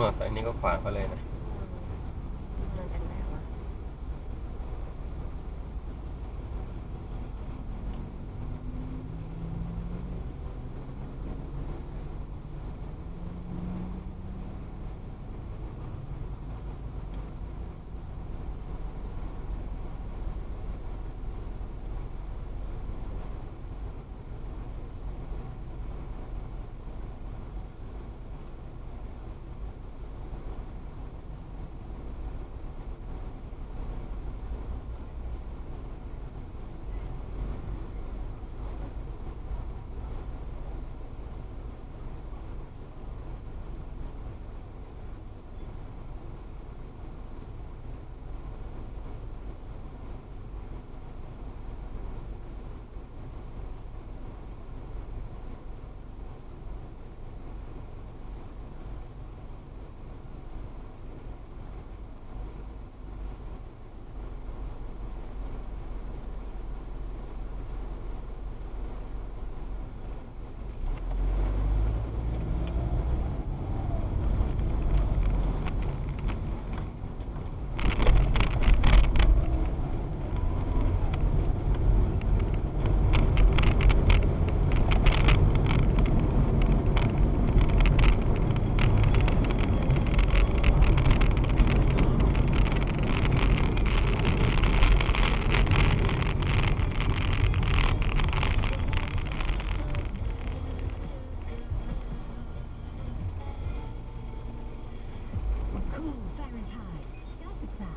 มอเตอร์ไซค์นี่ก็ขวางเขาเลยนะ มันจากไหนวะ Cool Fahrenheit 93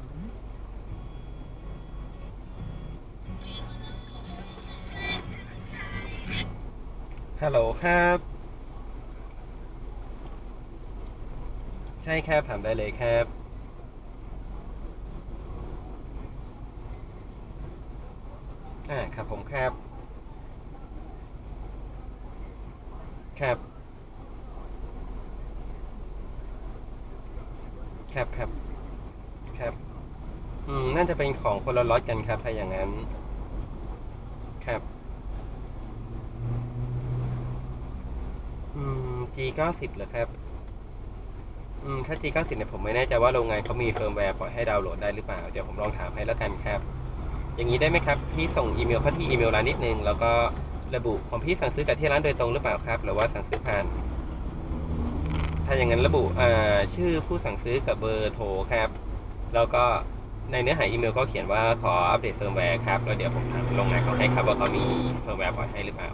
ฮัลโหลครับ ใช่ครับถามได้เลยครับ อ่าครับผมครับ ครับ ครับครับครับ อืม น่าจะเป็นของคนละล็อตกันครับถ้าอย่างนั้น ครับ อืม G 9 0 เหรอครับ อืม ถ้า G 9 0 เนี่ยผมไม่แน่ใจว่าโรงงานเขามีเฟิร์มแวร์ปล่อยให้ดาวน์โหลดได้หรือเปล่า เดี๋ยวผมลองถามให้แล้วกันครับ อย่างนี้ได้ไหมครับ พี่ส่งอีเมลเข้าที่อีเมลร้านนิดนึง แล้วก็ระบุของพี่สั่งซื้อกับที่ร้านโดยตรงหรือเปล่าครับ หรือว่าสั่งซื้อผ่าน ถ้าอย่างนั้นระบุชื่อผู้สั่งซื้อกับเบอร์โทรครับ แล้วก็ในเนื้อหาอีเมลก็เขียนว่าขออัปเดตเฟิร์มแวร์ครับ แล้วเดี๋ยวผมถามโรงงานเขาให้ครับว่าเขามีเฟิร์มแวร์ปล่อยให้หรือเปล่า